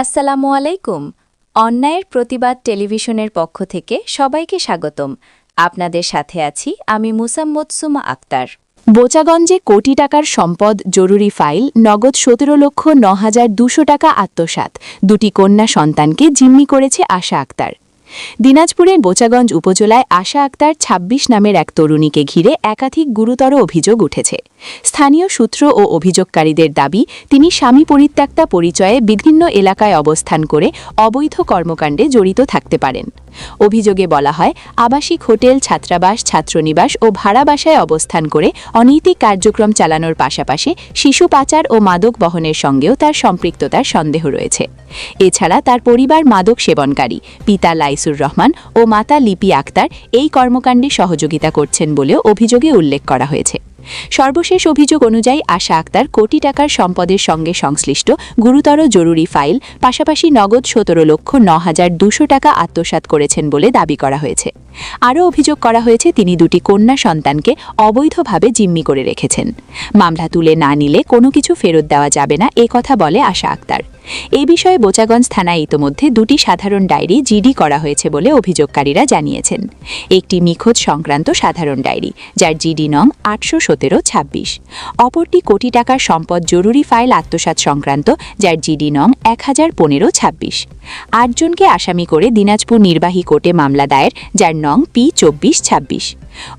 আসসালামু আলাইকুম। অন্যায়ের প্রতিবাদ টেলিভিশনের পক্ষ থেকে সবাইকে স্বাগতম। আপনাদের সাথে আছি আমি মুসাম্মদ সুমা আক্তার। বোচাগঞ্জে কোটি টাকার সম্পদ জরুরি ফাইল, নগদ সতেরো লক্ষ ন হাজার দুশো টাকা আত্মসাত দুটি কন্যা সন্তানকে জিম্মি করেছে আশা আক্তার। দিনাজপুরের বোচাগঞ্জ উপজেলায় আশা আক্তার ২৬ নামের এক তরুণীকে ঘিরে একাধিক গুরুতর অভিযোগ উঠেছে। স্থানীয় সূত্র ও অভিযোগকারীদের দাবি, তিনি স্বামী পরিত্যক্তা পরিচয়ে বিভিন্ন এলাকায় অবস্থান করে অবৈধ কর্মকাণ্ডে জড়িত থাকতে পারেন। অভিযোগে বলা হয়, আবাসিক হোটেল, ছাত্রাবাস, ছাত্রনিবাস ও ভাড়া বাসায় অবস্থান করে অনৈতিক কার্যক্রম চালানোর পাশাপাশি শিশু পাচার ও মাদক বহনের সঙ্গেও তার সম্পৃক্ততার সন্দেহ রয়েছে। এছাড়া তার পরিবার মাদক সেবনকারী পিতা লাইসুর রহমান ও মাতা লিপি আক্তার এই কর্মকাণ্ডে সহযোগিতা করছেন বলেও অভিযোগে উল্লেখ করা হয়েছে। সর্বশেষ অভিযোগ অনুযায়ী আশা আক্তার কোটি টাকার সম্পদের সঙ্গে সংশ্লিষ্ট গুরুতর জরুরি ফাইল, পাশাপাশি নগদ সতেরো লক্ষ ন হাজার দুশো টাকা আত্মসাৎ করেছেন বলে দাবি করা হয়েছে। আরও অভিযোগ করা হয়েছে, তিনি দুটি কন্যা সন্তানকে অবৈধভাবে জিম্মি করে রেখেছেন। মামলা তুলে না নিলে কোনো কিছু ফেরত দেওয়া যাবে না, এ কথা বলে আশা আক্তার। এই বিষয়ে বোচাগঞ্জ থানায় ইতোমধ্যে দুটি সাধারণ ডায়েরি জিডি করা হয়েছে বলে অভিযোগকারীরা জানিয়েছেন। একটি নিখোঁজ সংক্রান্ত সাধারণ ডায়েরি, যার জিডি নং আটশো সতেরো ছাব্বিশ। অপরটি কোটি টাকার সম্পদ জরুরি ফাইল আত্মসাৎ সংক্রান্ত, যার জিডি নং এক হাজার পনেরো ছাব্বিশ। আটজনকে আসামি করে দিনাজপুর নির্বাহী কোর্টে মামলা দায়ের, যার নং পি চব্বিশ ছাব্বিশ।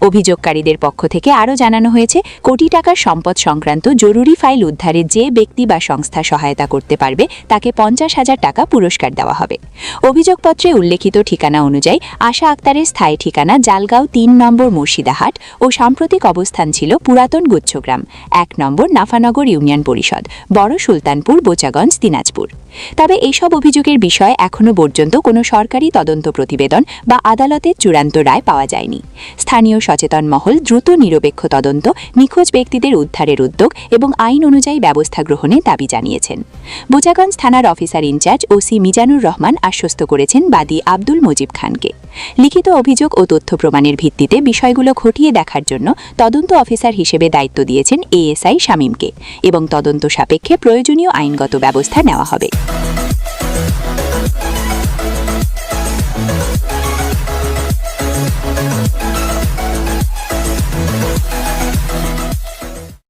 অভিযোগকারীদের পক্ষ থেকে আরও জানানো হয়েছে, কোটি টাকার সম্পদ সংক্রান্ত জরুরি ফাইল উদ্ধারে যে ব্যক্তি বা সংস্থা সহায়তা করতে পারবে, তাকে পঞ্চাশ হাজার টাকা পুরস্কার দেওয়া হবে। অভিযোগপত্রে উল্লেখিত ঠিকানা অনুযায়ী আশা আক্তারের স্থায়ী ঠিকানা জালগাঁও তিন নম্বর মুর্শিদাহাট ও সাম্প্রতিক অবস্থান ছিল পুরাতন গুচ্ছগ্রাম, এক নম্বর নাফানগর ইউনিয়ন পরিষদ, বড় সুলতানপুর, বোচাগঞ্জ, দিনাজপুর। তবে এইসব অভিযোগের বিষয়ে এখনও পর্যন্ত কোনো সরকারি তদন্ত প্রতিবেদন বা আদালতের চূড়ান্ত রায় পাওয়া যায়নি। স্থানীয় সচেতন মহল দ্রুত নিরপেক্ষ তদন্ত, নিখোঁজ ব্যক্তিদের উদ্ধারের উদ্যোগ এবং আইন অনুযায়ী ব্যবস্থা গ্রহণে দাবি জানিয়েছেন। বোচাগঞ্জ থানার officer in charge OC Mizanur Rahman আশ্বস্ত করেছেন বাদী আব্দুল মুজিব খানকে। লিখিত অভিযোগ ও তথ্য প্রমাণের ভিত্তিতে বিষয়গুলো ঘটিয়ে দেখার জন্য তদন্ত অফিসার হিসেবে দায়িত্ব দিয়েছেন এএসআই শামীমকে এবং তদন্ত সাপেক্ষে প্রয়োজনীয় আইনগত ব্যবস্থা নেওয়া হবে।